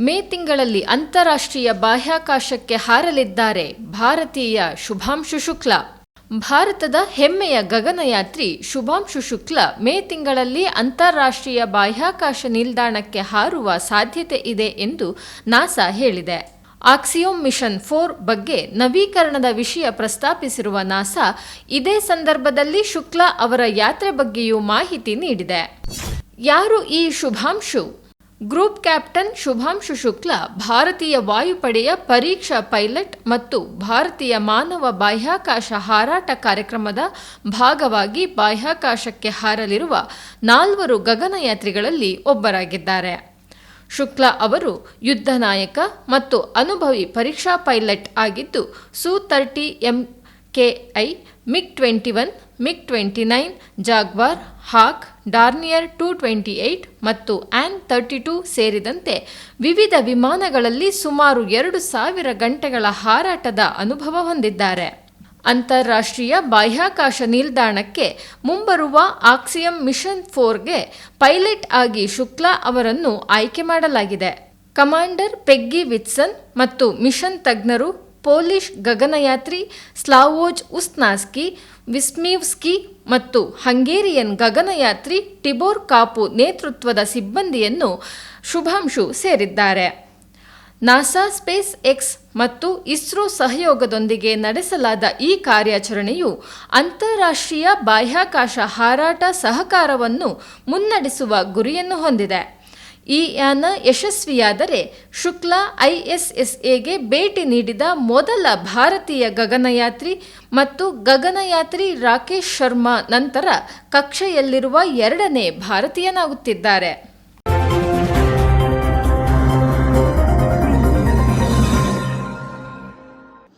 ಮೇ ತಿಂಗಳಲ್ಲಿ ಅಂತಾರಾಷ್ಟ್ರೀಯ ಬಾಹ್ಯಾಕಾಶಕ್ಕೆ ಹಾರಲಿದ್ದಾರೆ ಭಾರತೀಯ ಶುಭಾಂಶು ಶುಕ್ಲ. ಭಾರತದ ಹೆಮ್ಮೆಯ ಗಗನಯಾತ್ರಿ ಶುಭಾಂಶು ಶುಕ್ಲ ಮೇ ತಿಂಗಳಲ್ಲಿ ಅಂತಾರಾಷ್ಟ್ರೀಯ ಬಾಹ್ಯಾಕಾಶ ನಿಲ್ದಾಣಕ್ಕೆ ಹಾರುವ ಸಾಧ್ಯತೆ ಇದೆ ಎಂದು ನಾಸಾ ಹೇಳಿದೆ. ಆಕ್ಸಿಯೋಮ್ ಮಿಷನ್ ಫೋರ್ ಬಗ್ಗೆ ನವೀಕರಣದ ವಿಷಯ ಪ್ರಸ್ತಾಪಿಸಿರುವ ನಾಸಾ, ಇದೇ ಸಂದರ್ಭದಲ್ಲಿ ಶುಕ್ಲಾ ಅವರ ಯಾತ್ರೆ ಬಗ್ಗೆಯೂ ಮಾಹಿತಿ ನೀಡಿದೆ. ಯಾರು ಈ ಶುಭಾಂಶು? ಗ್ರೂಪ್ ಕ್ಯಾಪ್ಟನ್ ಶುಭಾಂಶು ಶುಕ್ಲಾ ಭಾರತೀಯ ವಾಯುಪಡೆಯ ಪರೀಕ್ಷಾ ಪೈಲಟ್ ಮತ್ತು ಭಾರತೀಯ ಮಾನವ ಬಾಹ್ಯಾಕಾಶ ಹಾರಾಟ ಕಾರ್ಯಕ್ರಮದ ಭಾಗವಾಗಿ ಬಾಹ್ಯಾಕಾಶಕ್ಕೆ ಹಾರಲಿರುವ ನಾಲ್ವರು ಗಗನಯಾತ್ರಿಗಳಲ್ಲಿ ಒಬ್ಬರಾಗಿದ್ದಾರೆ. ಶುಕ್ಲಾ ಅವರು ಯುದ್ಧ ನಾಯಕ ಮತ್ತು ಅನುಭವಿ ಪರೀಕ್ಷಾ ಪೈಲಟ್ ಆಗಿದ್ದು, Su thirty M K I MiG twenty one MiG twenty nine Jaguar Hawk Dornier two twenty eight ಮತ್ತು ಆ್ಯನ್ ತರ್ಟಿ ಟೂ ಸೇರಿದಂತೆ ವಿವಿಧ ವಿಮಾನಗಳಲ್ಲಿ ಸುಮಾರು ಎರಡು ಸಾವಿರ ಗಂಟೆಗಳ ಹಾರಾಟದ ಅನುಭವ ಹೊಂದಿದ್ದಾರೆ. ಅಂತಾರಾಷ್ಟ್ರೀಯ ಬಾಹ್ಯಾಕಾಶ ನಿಲ್ದಾಣಕ್ಕೆ ಮುಂಬರುವ ಆಕ್ಸಿಯಂ ಮಿಷನ್ ಫೋರ್ಗೆ ಪೈಲಟ್ ಆಗಿ ಶುಕ್ಲಾ ಅವರನ್ನು ಆಯ್ಕೆ ಮಾಡಲಾಗಿದೆ. ಕಮಾಂಡರ್ ಪೆಗ್ಗಿ ವಿಟ್ಸನ್ ಮತ್ತು ಮಿಷನ್ ತಜ್ಞರು ಪೋಲಿಷ್ ಗಗನಯಾತ್ರಿ, ಸ್ಲಾವೋಜ್ ಉಸ್ನಾಸ್ಕಿ, ವಿಸ್ಮೀವ್ಸ್ಕಿ ಮತ್ತು ಹಂಗೇರಿಯನ್ ಗಗನಯಾತ್ರಿ ಟಿಬೋರ್ ಕಾಪು ನೇತೃತ್ವದ ಸಿಬ್ಬಂದಿಯನ್ನು ಶುಭಾಂಶು ಸೇರಿದ್ದಾರೆ. ನಾಸಾ ಸ್ಪೇಸ್ ಎಕ್ಸ್ ಮತ್ತು ಇಸ್ರೋ ಸಹಯೋಗದೊಂದಿಗೆ ನಡೆಸಲಾದ ಈ ಕಾರ್ಯಾಚರಣೆಯು ಅಂತಾರಾಷ್ಟ್ರೀಯ ಬಾಹ್ಯಾಕಾಶ ಹಾರಾಟ ಸಹಕಾರವನ್ನು ಮುನ್ನಡೆಸುವ ಗುರಿಯನ್ನು ಹೊಂದಿದೆ. ಈ ಯಾನ ಯಶಸ್ವಿಯಾದರೆ ಶುಕ್ಲಾ ಐಎಸ್ಎಸ್ಎಗೆ ಭೇಟಿ ನೀಡಿದ ಮೊದಲ ಭಾರತೀಯ ಗಗನಯಾತ್ರಿ ಮತ್ತು ಗಗನಯಾತ್ರಿ ರಾಕೇಶ್ ಶರ್ಮಾ ನಂತರ ಕಕ್ಷೆಯಲ್ಲಿರುವ ಎರಡನೇ ಭಾರತೀಯನಾಗುತ್ತಿದ್ದಾರೆ.